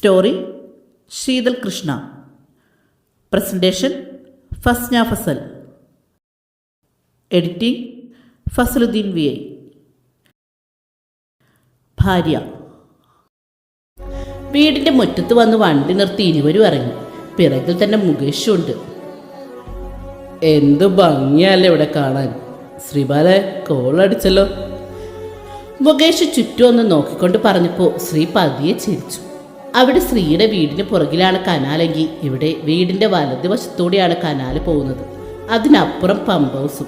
Story Sheethal Krishna. Presentation Fasna Fasal. Editing Fasaludheen V I. ഭാര്യ. വീടിന്റെ മുറ്റത്ത് വന്ന് വണ്ടി നിർത്തി ഇരുവരും ഇറങ്ങി. പിറകിൽ തന്നെ മുകേഷും ഉണ്ട് എന്ത് ഭംഗിയല്ലേ ഇവിടെ കാണാൻ. ശ്രീബാലെ കോളടിച്ചല്ലോ മുകേഷ് ചുറ്റും ഒന്ന് നോക്കിക്കൊണ്ട് പറഞ്ഞപ്പോൾ ശ്രീ പതിയെ ചിരിച്ചു. അവിടെ ശ്രീയുടെ വീടിന് പുറകിലാണ് കനാലെങ്കിൽ. ഇവിടെ വീടിന്റെ വീടിന്റെ വലതുവശത്തൂടെയാണ് കനാല് പോകുന്നത്. അതിനപ്പുറം പമ്പ് ഹൗസും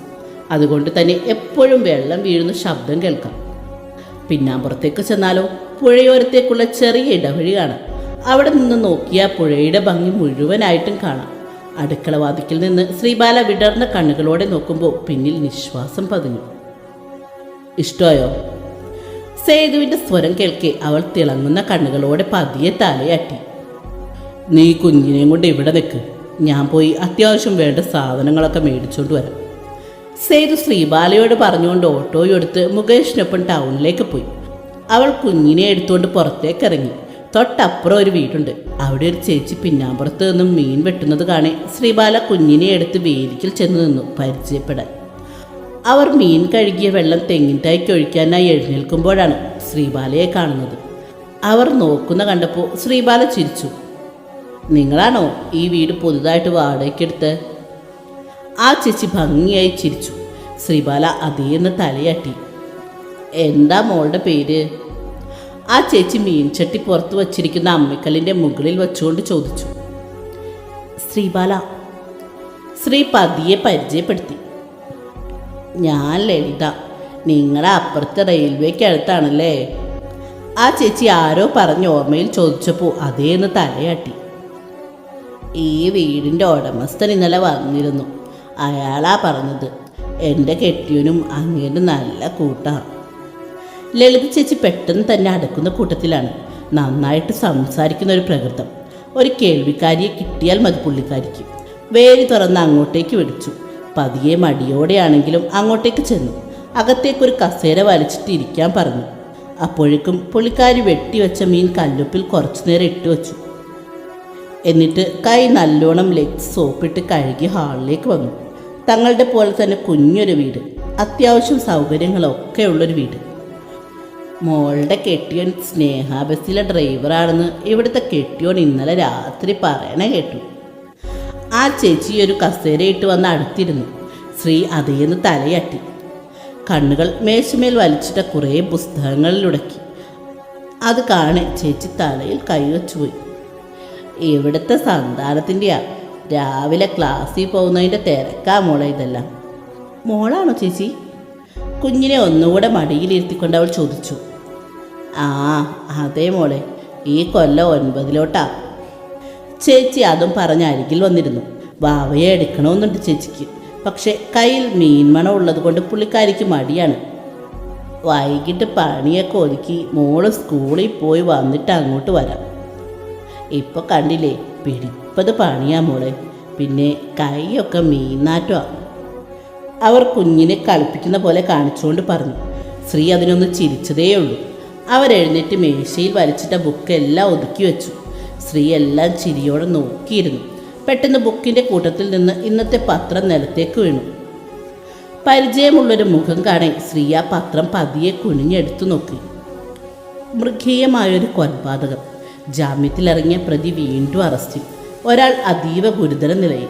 അതുകൊണ്ട് തന്നെ എപ്പോഴും വെള്ളം വീഴുന്ന ശബ്ദം കേൾക്കാം. പിന്നാമ്പുറത്തേക്ക് ചെന്നാലോ? പുഴയോരത്തേക്കുള്ള ചെറിയ ഇടവഴി കാണാം അവിടെ നിന്ന് നോക്കിയാൽ പുഴയുടെ ഭംഗി മുഴുവനായിട്ടും കാണാം. അടുക്കളവാതിക്കിൽ നിന്ന് ശ്രീബാല വിടർന്ന കണ്ണുകളോടെ നോക്കുമ്പോൾ പിന്നിൽ നിശ്വാസം പതിഞ്ഞു. ഇഷ്ടമായോ? സേതുവിന്റെ സ്വരം കേൾക്കെ അവൾ തിളങ്ങുന്ന കണ്ണുകളോടെ പതിയെ തലയാട്ടി. നീ കുഞ്ഞിനെയും കൊണ്ട് ഇവിടെ നിൽക്ക് ഞാൻ പോയി അത്യാവശ്യം വേണ്ട സാധനങ്ങളൊക്കെ മേടിച്ചുകൊണ്ട് വരാം. സേതു ശ്രീബാലയോട് പറഞ്ഞുകൊണ്ട് ഓട്ടോയും എടുത്ത് മുകേഷിനൊപ്പം ടൗണിലേക്ക് പോയി. അവൾ കുഞ്ഞിനെ എടുത്തുകൊണ്ട് പുറത്തേക്ക് ഇറങ്ങി തൊട്ടപ്പുറം ഒരു വീടുണ്ട്. അവിടെ ഒരു ചേച്ചി പിന്നാമ്പുറത്ത് നിന്നും മീൻ വെട്ടുന്നത് കാണേ ശ്രീബാല കുഞ്ഞിനെ എടുത്ത് വേലിക്കൽ ചെന്ന് നിന്നു പരിചയപ്പെടാൻ. അവർ മീൻ കഴുകിയ വെള്ളം തെങ്ങിൻ തൈക്ക് ഒഴിക്കാനായി എഴുന്നേൽക്കുമ്പോഴാണ് ശ്രീബാലയെ കാണുന്നത്. അവർ നോക്കുന്ന കണ്ടപ്പോൾ ശ്രീബാല ചിരിച്ചു. നിങ്ങളാണോ ഈ വീട് പുതുതായിട്ട് വാടകയ്ക്കെടുത്ത്? ആ ചേച്ചി ഭംഗിയായി ചിരിച്ചു. ശ്രീബാല അതേന്ന് തലയാട്ടി. എന്താ മോളുടെ പേര്? ആ ചേച്ചി മീൻചട്ടി പുറത്ത് വച്ചിരിക്കുന്ന അമ്മിക്കല്ലിന്റെ മുകളിൽ വെച്ചുകൊണ്ട് ചോദിച്ചു. ശ്രീബാല. ശ്രീ പതിയെ പരിചയപ്പെടുത്തി. ഞാൻ ലളിത. നിങ്ങളെ അപ്പുറത്തെ റെയിൽവേക്ക് അടുത്താണല്ലേ ആ ചേച്ചി ആരോ പറഞ്ഞ ഓർമ്മയിൽ ചോദിച്ചപ്പോൾ അതേന്ന് തലയാട്ടി. ഈ വീടിന്റെ ഉടമസ്ഥൻ ഇന്നലെ വന്നിരുന്നു. അയാളാ പറഞ്ഞത്. എന്റെ കെട്ടിയനും അങ്ങേന്റെ നല്ല കൂട്ടാണ് ലളിത ചേച്ചി പെട്ടെന്ന് തന്നെ അടുക്കുന്ന കൂട്ടത്തിലാണ്. നന്നായിട്ട് സംസാരിക്കുന്ന ഒരു പ്രകൃതം. ഒരു കേൾവിക്കാരിയെ കിട്ടിയാൽ മതി പുള്ളിക്കാരിക്ക്. വേരി തുറന്ന് അങ്ങോട്ടേക്ക് വിളിച്ചു. പതിയെ മടിയോടെയാണെങ്കിലും അങ്ങോട്ടേക്ക് ചെന്നു. അകത്തേക്കൊരു കസേര വലിച്ചിട്ട് ഇരിക്കാൻ പറഞ്ഞു. അപ്പോഴേക്കും പുള്ളിക്കാരി വെട്ടിവെച്ച മീൻ കല്ലുപ്പിൽ കുറച്ചു നേരം ഇട്ട് വെച്ചു. എന്നിട്ട് കൈ നല്ലോണം ലെഗ് സോപ്പിട്ട് കഴുകി ഹാളിലേക്ക് വന്നു. തങ്ങളുടെ പോലെ തന്നെ കുഞ്ഞൊരു വീട് അത്യാവശ്യം സൗകര്യങ്ങളൊക്കെ ഉള്ളൊരു വീട്. മോളുടെ കെട്ടിയോൻ സ്നേഹ ബസ്സിലെ ഡ്രൈവറാണെന്ന് ഇവിടുത്തെ കെട്ടിയോൻ ഇന്നലെ രാത്രി പറയണ കേട്ടു. ആ ചേച്ചി ഒരു കസേരയിട്ട് വന്ന് അടുത്തിരുന്നു. ശ്രീ അതേന്ന് തലയാട്ടി. കണ്ണുകൾ മേശമേൽ വലിച്ചിട്ട കുറേ പുസ്തകങ്ങളിലുടക്കി അത് കാണെ ചേച്ചി തലയിൽ കൈവച്ചുപോയി ഇവിടുത്തെ സന്താനത്തിന്റെയാ? രാവിലെ ക്ലാസ്സിൽ പോകുന്നതിന്റെ തിരക്കാ മോളെ ഇതെല്ലാം. മോളാണോ ചേച്ചി? കുഞ്ഞിനെ ഒന്നുകൂടെ മടിയിലിരുത്തിക്കൊണ്ട് അവൾ ചോദിച്ചു. ആ അതേ മോളെ. ഈ കൊല്ലം ഒൻപതിലോട്ടാ. ചേച്ചി അതും പറഞ്ഞ അരികിൽ വന്നിരുന്നു. വാവയെ എടുക്കണമെന്നുണ്ട് ചേച്ചിക്ക്. പക്ഷേ കയ്യിൽ മീൻമണം ഉള്ളത് കൊണ്ട് പുള്ളിക്കാരിക്ക് മടിയാണ്. വൈകിട്ട് പണിയൊക്കെ ഒതുക്കി മോൾ സ്കൂളിൽ പോയി വന്നിട്ട് അങ്ങോട്ട് വരാം. ഇപ്പൊ കണ്ടില്ലേ പിടിപ്പത് പണിയാ മോളെ. പിന്നെ കൈയൊക്കെ മീനാറ്റമാ അവർ കുഞ്ഞിനെ കളിപ്പിക്കുന്ന പോലെ കാണിച്ചുകൊണ്ട് പറഞ്ഞു. ശ്രീ അതിനൊന്ന് ചിരിച്ചതേയുള്ളൂ. അവരെഴുന്നേറ്റ് മേശയിൽ വലിച്ചിട്ട ബുക്കെല്ലാം ഒതുക്കി വെച്ചു. ശ്രീ എല്ലാം ചിരിയോടെ നോക്കിയിരുന്നു. പെട്ടെന്ന് ബുക്കിന്റെ കൂട്ടത്തിൽ നിന്ന് ഇന്നത്തെ പത്രം നിലത്തേക്ക് വീണു. പരിചയമുള്ളൊരു മുഖം കാണെ സ്ത്രീ ആ പത്രം പതിയെ കുനിഞ്ഞെടുത്തു നോക്കി. മൃഗീയമായൊരു കൊലപാതകം. ജാമ്യത്തിലിറങ്ങിയ പ്രതി വീണ്ടും അറസ്റ്റിൽ. ഒരാൾ അതീവ ഗുരുതര നിലയിൽ.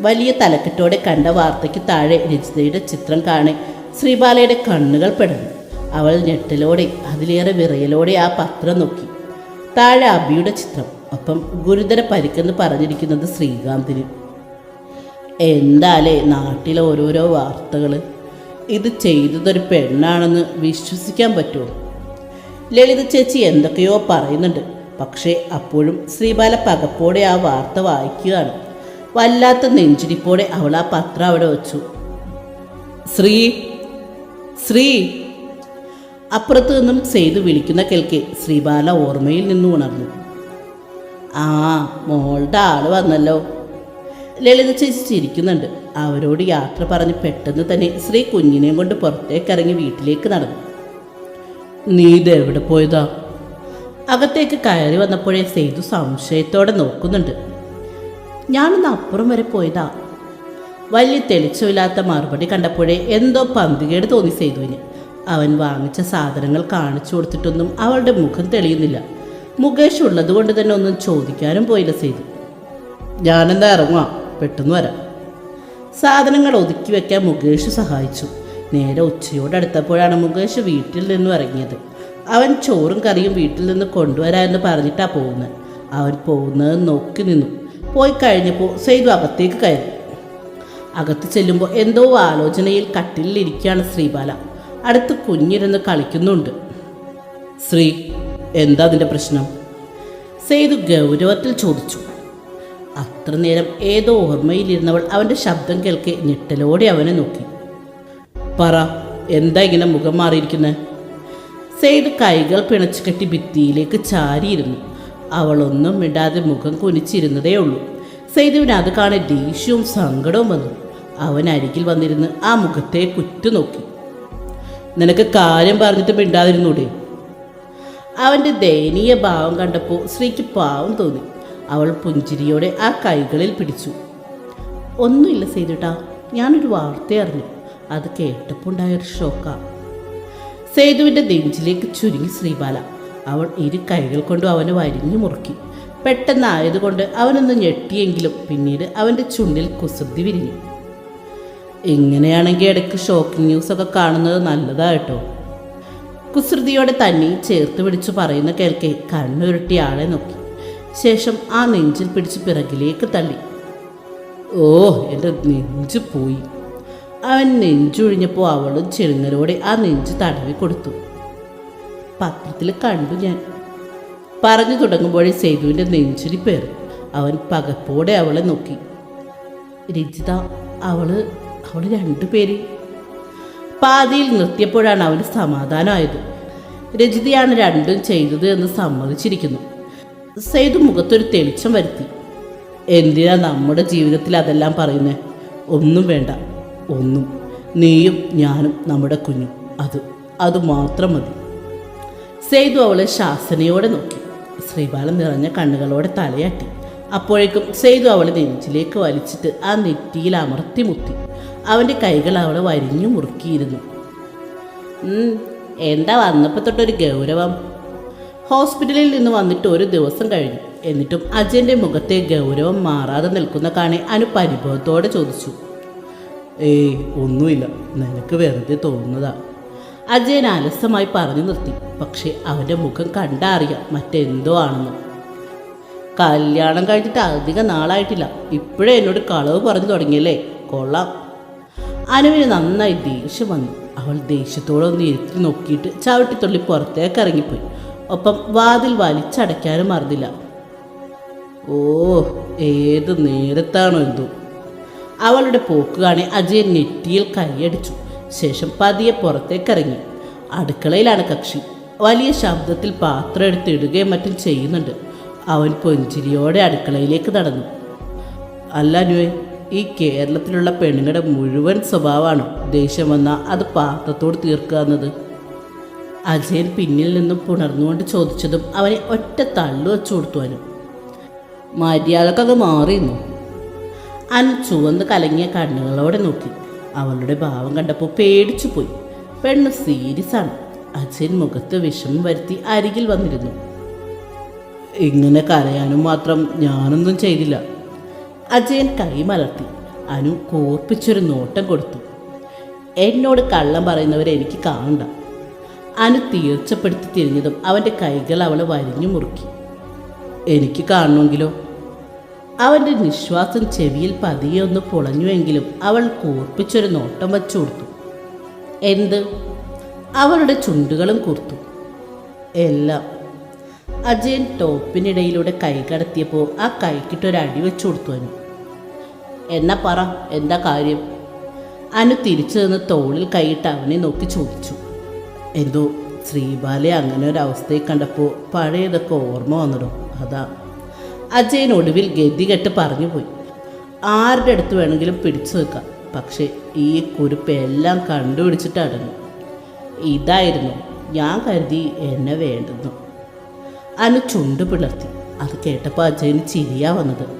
വലിയ തലക്കെട്ടോടെ കണ്ട വാർത്തയ്ക്ക് താഴെ രചിതയുടെ ചിത്രം കാണെ ശ്രീബാലയുടെ കണ്ണുകൾ പെടുന്നു അവൾ ഞെട്ടലോടെ അതിലേറെ വിറയലോടെ ആ പത്രം നോക്കി. താഴെ അബിയുടെ ചിത്രം. ഒപ്പം ഗുരുതര പരിക്കെന്ന് പറഞ്ഞിരിക്കുന്നത് ശ്രീകാന്തിന്. എന്താലേ നാട്ടിലെ ഓരോരോ വാർത്തകൾ ഇത് ചെയ്തതൊരു പെണ്ണാണെന്ന് വിശ്വസിക്കാൻ പറ്റുമോ? ലളിത ചേച്ചി എന്തൊക്കെയോ പറയുന്നുണ്ട്. പക്ഷേ അപ്പോഴും ശ്രീബാല പകപ്പോടെ ആ വാർത്ത വായിക്കുകയാണ്. വല്ലാത്ത നെഞ്ചിരിപ്പോടെ അവൾ ആ പത്രം അവിടെ വച്ചു. ശ്രീ ശ്രീ അപ്പുറത്തു നിന്നും ചെയ്തു വിളിക്കുന്ന കേൾക്കെ ശ്രീബാല ഓർമ്മയിൽ നിന്നും ഉണർന്നു. ആ മോളുടെ ആൾ വന്നല്ലോ. ലളിത ചേച്ചി ചിരിക്കുന്നുണ്ട്. അവരോട് യാത്ര പറഞ്ഞ് പെട്ടെന്ന് തന്നെ ശ്രീ കുഞ്ഞിനെയും കൊണ്ട് പുറത്തേക്കിറങ്ങി വീട്ടിലേക്ക് നടന്നു. നീ ഇത് എവിടെ പോയതാ? അകത്തേക്ക് കയറി വന്നപ്പോഴേ സേതു സംശയത്തോടെ നോക്കുന്നുണ്ട്. ഞാനൊന്ന് അപ്പുറം വരെ പോയതാ. വലിയ തെളിച്ചമില്ലാത്ത മറുപടി കണ്ടപ്പോഴേ എന്തോ പന്തികേട് തോന്നി സേതുവിന് അവൻ വാങ്ങിച്ച സാധനങ്ങൾ കാണിച്ചു കൊടുത്തിട്ടൊന്നും അവളുടെ മുഖം തെളിയുന്നില്ല. മുകേഷ് ഉള്ളത് കൊണ്ട് തന്നെ ഒന്നും ചോദിക്കാനും പോയില്ല സേതു. ഞാനെന്താ ഇറങ്ങുക പെട്ടെന്ന് വരാം. സാധനങ്ങൾ ഒതുക്കി വെക്കാൻ മുകേഷ് സഹായിച്ചു. നേരെ ഉച്ചയോടടുത്തപ്പോഴാണ് മുകേഷ് വീട്ടിൽ നിന്നും ഇറങ്ങിയത്. അവൻ ചോറും കറിയും വീട്ടിൽ നിന്ന് കൊണ്ടുവരാമെന്ന് പറഞ്ഞിട്ടാണ് പോകുന്നത്. അവൻ പോകുന്നത് നോക്കി നിന്നു. പോയി കഴിഞ്ഞപ്പോൾ സെയ്തു അകത്തേക്ക് കയറി. അകത്ത് ചെല്ലുമ്പോൾ എന്തോ ആലോചനയിൽ കട്ടിലിരിക്കുകയാണ് ശ്രീബാല. അടുത്ത് കുഞ്ഞിരുന്ന് കളിക്കുന്നുണ്ട്. ശ്രീ എന്താ അതിന്റെ പ്രശ്നം? സെയ്തു ഗൗരവത്തിൽ ചോദിച്ചു. അത്ര നേരം ഏതോ ഓർമ്മയിലിരുന്നവൾ അവന്റെ ശബ്ദം കേൾക്കെ ഞെട്ടലോടെ അവനെ നോക്കി. പറ എന്താ ഇങ്ങനെ മുഖം മാറിയിരിക്കുന്നത് സെയ്ദ് കൈകൾ പിണച്ചു കെട്ടി ഭിത്തിയിലേക്ക് ചാരിയിരുന്നു. അവളൊന്നും മിണ്ടാതെ മുഖം കുനിച്ചിരുന്നതേ ഉള്ളൂ. സെയ്തുവിന് അത് കാണെ ദേഷ്യവും സങ്കടവും വന്നു. അവൻ അരികിൽ വന്നിരുന്ന് ആ മുഖത്തെ കുറ്റുനോക്കി. നിനക്ക് കാര്യം പറഞ്ഞിട്ട് മിണ്ടാതിരുന്നൂടെ? അവന്റെ ദയനീയ ഭാവം കണ്ടപ്പോൾ സ്ത്രീക്ക് പാവം തോന്നി. അവൾ പുഞ്ചിരിയോടെ ആ കൈകളിൽ പിടിച്ചു. ഒന്നുമില്ല സേതുട്ടാ ഞാനൊരു വാർത്ത അറിഞ്ഞു. അത് കേട്ടപ്പോൾ ഉണ്ടായൊരു ഷോക്കാണ് സേതുവിന്റെ നെഞ്ചിലേക്ക് ചുരുങ്ങി ശ്രീബാല. അവൾ ഇരു കൈകൾ കൊണ്ട് അവനെ വരിഞ്ഞു മുറുക്കി. പെട്ടെന്നായതുകൊണ്ട് അവനൊന്ന് ഞെട്ടിയെങ്കിലും പിന്നീട് അവന്റെ ചുണ്ടിൽ കുസൃതി വിരിഞ്ഞു. ഇങ്ങനെയാണെങ്കിൽ ഇടയ്ക്ക് ഷോക്കിംഗ് ന്യൂസൊക്കെ കാണുന്നത് നല്ലതായിട്ടോ? കുസൃതിയോടെ തന്നെ ചേർത്ത് പിടിച്ചു പറയുന്ന കേൾക്കെ കണ്ണുരുട്ടി ആളെ നോക്കി. ശേഷം ആ നെഞ്ചിൽ പിടിച്ച് പിറകിലേക്ക് തള്ളി. ഓ എന്റെ നെഞ്ച് പോയി. അവൻ നെഞ്ചൊഴിഞ്ഞപ്പോൾ അവളും ചെറുങ്ങലോടെ ആ നെഞ്ച് തടവി കൊടുത്തു. പത്രത്തിൽ കണ്ടു ഞാൻ. പറഞ്ഞു തുടങ്ങുമ്പോഴേ സേതുവിന്റെ നെഞ്ചിരി പേർ അവൻ പകപ്പോടെ അവളെ നോക്കി. രജിത അവൾ അവൾ രണ്ടുപേര് പാതിയിൽ നിർത്തിയപ്പോഴാണ് അവന് സമാധാനമായത് രജിതയാണ് രണ്ടും ചെയ്തത് എന്ന് സമ്മതിച്ചിരിക്കുന്നു. സെയ്തു മുഖത്തൊരു തെളിച്ചം വരുത്തി. എന്തിനാ നമ്മുടെ ജീവിതത്തിൽ അതെല്ലാം പറയുന്നേ? ഒന്നും വേണ്ട. ഒന്നും. നീയും ഞാനും നമ്മുടെ കുഞ്ഞും. അത് അത് മാത്രം മതി. സെയ്തു അവളെ ശാസനയോടെ നോക്കി. ശ്രീബാലൻ നിറഞ്ഞ കണ്ണുകളോടെ തലയാട്ടി. അപ്പോഴേക്കും സെയ്തു അവളെ നെഞ്ചിലേക്ക് വലിച്ചിട്ട് ആ നെറ്റിയിൽ അമർത്തി മുത്തി. അവന്റെ കൈകൾ അവളെ വരിഞ്ഞു മുറുക്കിയിരുന്നു. എന്താ വന്നപ്പോൾ തൊട്ടൊരു ഗൗരവം? ഹോസ്പിറ്റലിൽ നിന്ന് വന്നിട്ട് ഒരു ദിവസം കഴിഞ്ഞു. എന്നിട്ടും അജയന്റെ മുഖത്തെ ഗൗരവം മാറാതെ നിൽക്കുന്ന കാണെ അനു പരിഭവത്തോടെ ചോദിച്ചു. ഏയ് ഒന്നുമില്ല. നിനക്ക് വെറുതെ തോന്നുന്നതാ. അജയൻ അലസമായി പറഞ്ഞു നിർത്തി. പക്ഷേ അവന്റെ മുഖം കണ്ടാ അറിയാം മറ്റെന്തോ ആണെന്ന്. കല്യാണം കഴിഞ്ഞിട്ട് അധികം നാളായിട്ടില്ല. ഇപ്പോഴേ എന്നോട് കളവ് പറഞ്ഞു തുടങ്ങിയല്ലേ? കൊള്ളാം. അനുവിന് നന്നായി ദേഷ്യം വന്നു. അവൾ ദേഷ്യത്തോടെ ഒന്ന് ഇരുത്തി നോക്കിയിട്ട് ചവിട്ടിത്തുള്ളി പുറത്തേക്ക് ഇറങ്ങിപ്പോയി. ഒപ്പം വാതിൽ വലിച്ചടയ്ക്കാനും മറന്നില്ല. ഓ ഏത് നേരത്താണോ എന്തോ? അവളുടെ പോക്ക് കാണി അജയൻ നെറ്റിയിൽ കൈയടിച്ചു. ശേഷം പതിയെ പുറത്തേക്കിറങ്ങി അടുക്കളയിലാണ് കക്ഷി. വലിയ ശബ്ദത്തിൽ പാത്രം എടുത്ത് ഇടുകയും മറ്റും ചെയ്യുന്നുണ്ട്. അവൻ പൊഞ്ചിരിയോടെ അടുക്കളയിലേക്ക് നടന്നു. അല്ല അനുവേ ഈ കേരളത്തിലുള്ള പെണ്ണുങ്ങളുടെ മുഴുവൻ സ്വഭാവമാണ് ദേഷ്യം വന്നാൽ അത് പാത്രത്തോട് തീർക്കുക എന്നത്. അജയൻ പിന്നിൽ നിന്നും പുണർന്നുകൊണ്ട് ചോദിച്ചതും അവനെ ഒറ്റ തള്ളു വെച്ചു കൊടുത്തുവാനും. മര്യാദക്കത് മാറിയിരുന്നു. അനു ചുവന്ന് കലങ്ങിയ കണ്ണുകളോടെ നോക്കി. അവളുടെ ഭാവം കണ്ടപ്പോൾ പേടിച്ചു പോയി. പെണ്ണ് സീരിയസ് ആണ്. അജയൻ മുഖത്ത് വിഷമം വരുത്തി അരികിൽ വന്നിരുന്നു. ഇങ്ങനെ കരയാനും മാത്രം ഞാനൊന്നും ചെയ്തില്ല. അജയൻ കൈമലർത്തി. അനു കോർപ്പിച്ചൊരു നോട്ടം കൊടുത്തു. എന്നോട് കള്ളം പറയുന്നവരെ എനിക്ക് കാണണ്ട. അനു തീർച്ചപ്പെടുത്തി തിരിഞ്ഞതും അവന്റെ കൈകൾ അവളെ വരിഞ്ഞു മുറുക്കി. എനിക്ക് കാണണമെങ്കിലോ? അവന്റെ നിശ്വാസം ചെവിയിൽ പതിയെ ഒന്ന് പൊളഞ്ഞുവെങ്കിലും അവൾ കൂർപ്പിച്ചൊരു നോട്ടം വച്ചു കൊടുത്തു. എന്ത്? അവളുടെ ചുണ്ടുകളും കൂർത്തു. എല്ലാം. അജയൻ ടോപ്പിനിടയിലൂടെ കൈ കടത്തിയപ്പോൾ ആ കൈക്കിട്ടൊരു അടി വെച്ചു കൊടുത്തു അനു. എന്നാ പറ എന്താ കാര്യം? അനു തിരിച്ചു നിന്ന് തോളിൽ കൈയിട്ട് അവനെ നോക്കി ചോദിച്ചു. എന്തോ ശ്രീബാലെ അങ്ങനെ ഒരു അവസ്ഥയിൽ കണ്ടപ്പോൾ പഴയതൊക്കെ ഓർമ്മ വന്നിടും അതാ. അജയൻ ഒടുവിൽ ഗതികെട്ട് പറഞ്ഞു പോയി. ആരുടെ അടുത്ത് വേണമെങ്കിലും പിടിച്ചു വെക്കാം പക്ഷേ ഈ കുരുപ്പ് എല്ലാം കണ്ടുപിടിച്ചിട്ട് അടങ്ങും ഇതായിരുന്നു ഞാൻ കരുതി എന്നെ വേണ്ടെന്നു. അനു ചുണ്ട് പിളർത്തി. അത് കേട്ടപ്പോൾ അജയന് ചിരിയാ വന്നത്.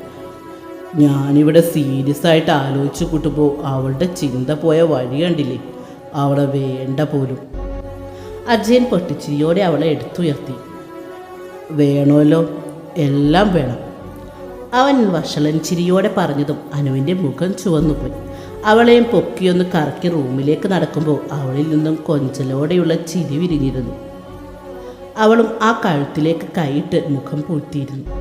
ഞാനിവിടെ സീരിയസ് ആയിട്ട് ആലോചിച്ച് കൂട്ടുമ്പോൾ അവളുടെ ചിന്ത പോയ വഴി കണ്ടില്ലേ? അവളെ വേണ്ട പോലും. അജയൻ പൊട്ടിച്ചിരിയോടെ അവളെ എടുത്തുയർത്തി. വേണമല്ലോ എല്ലാം വേണം. അവൻ വഷളൻ ചിരിയോടെ പറഞ്ഞതും അനുവിന്റെ മുഖം ചുവന്നുപോയി. അവളെയും പൊക്കിയൊന്ന് കറക്കി റൂമിലേക്ക് നടക്കുമ്പോൾ അവളിൽ നിന്നും കൊഞ്ചലോടെയുള്ള ചിരി വിരിഞ്ഞിരുന്നു. അവളും ആ കഴുത്തിലേക്ക് കൈയിട്ട് മുഖം പൂഴ്ത്തിയിരുന്നു